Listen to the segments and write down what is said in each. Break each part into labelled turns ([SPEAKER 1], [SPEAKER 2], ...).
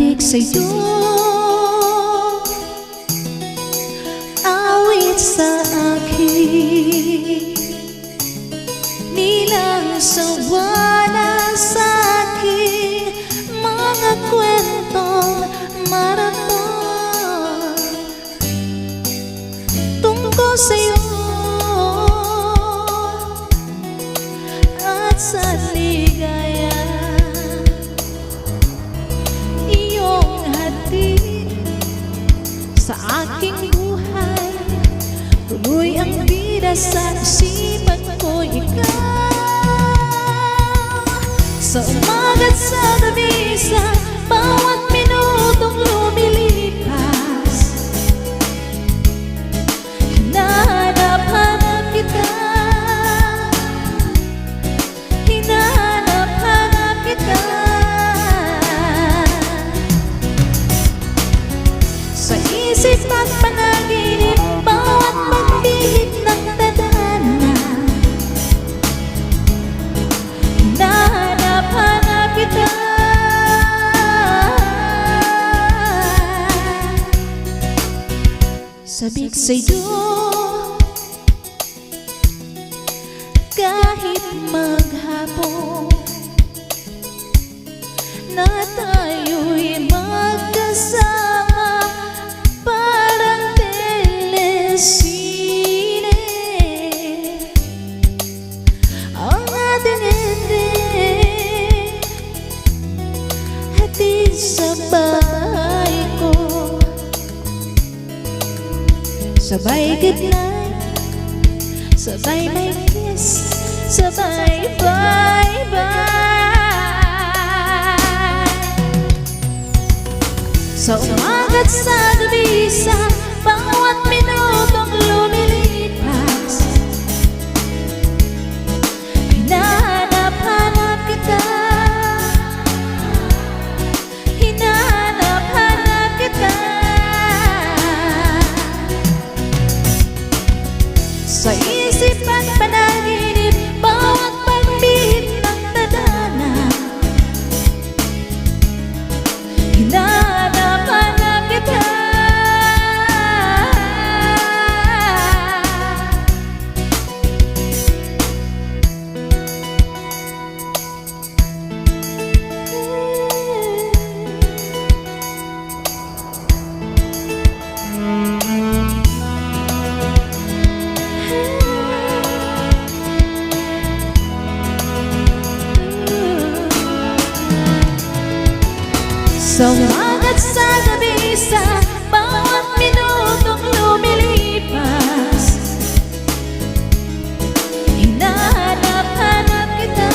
[SPEAKER 1] Sabik sa'yo. Awit sa akin Nilang sawa na sa akin Mga kwentong maraton Tungkol sa'yo bida sa isipan ko ikaw Sa umaga't Sabik sa'yo Kahit maghapon sabay goodnight. Sabay may kiss. Sabay bye bye. Sa umaga't sa gabi sa bawat minutong Sa umagat sa gabi sa bawat minutong lumilipas Hinahanap-hanap kita.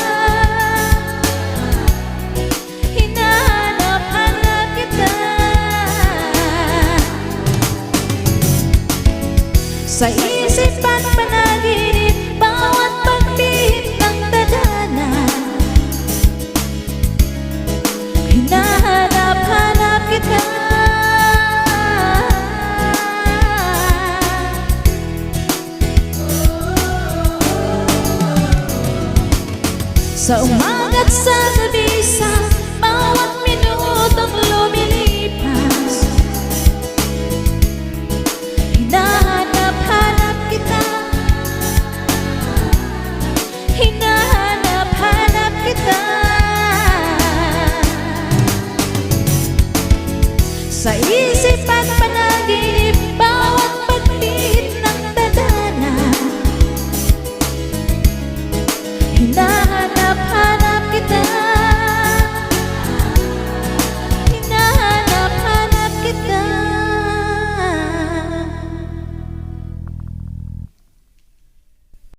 [SPEAKER 1] Hinahanap-hanap kita. Sa isip at panaginip Sa umaga't sa gabi sa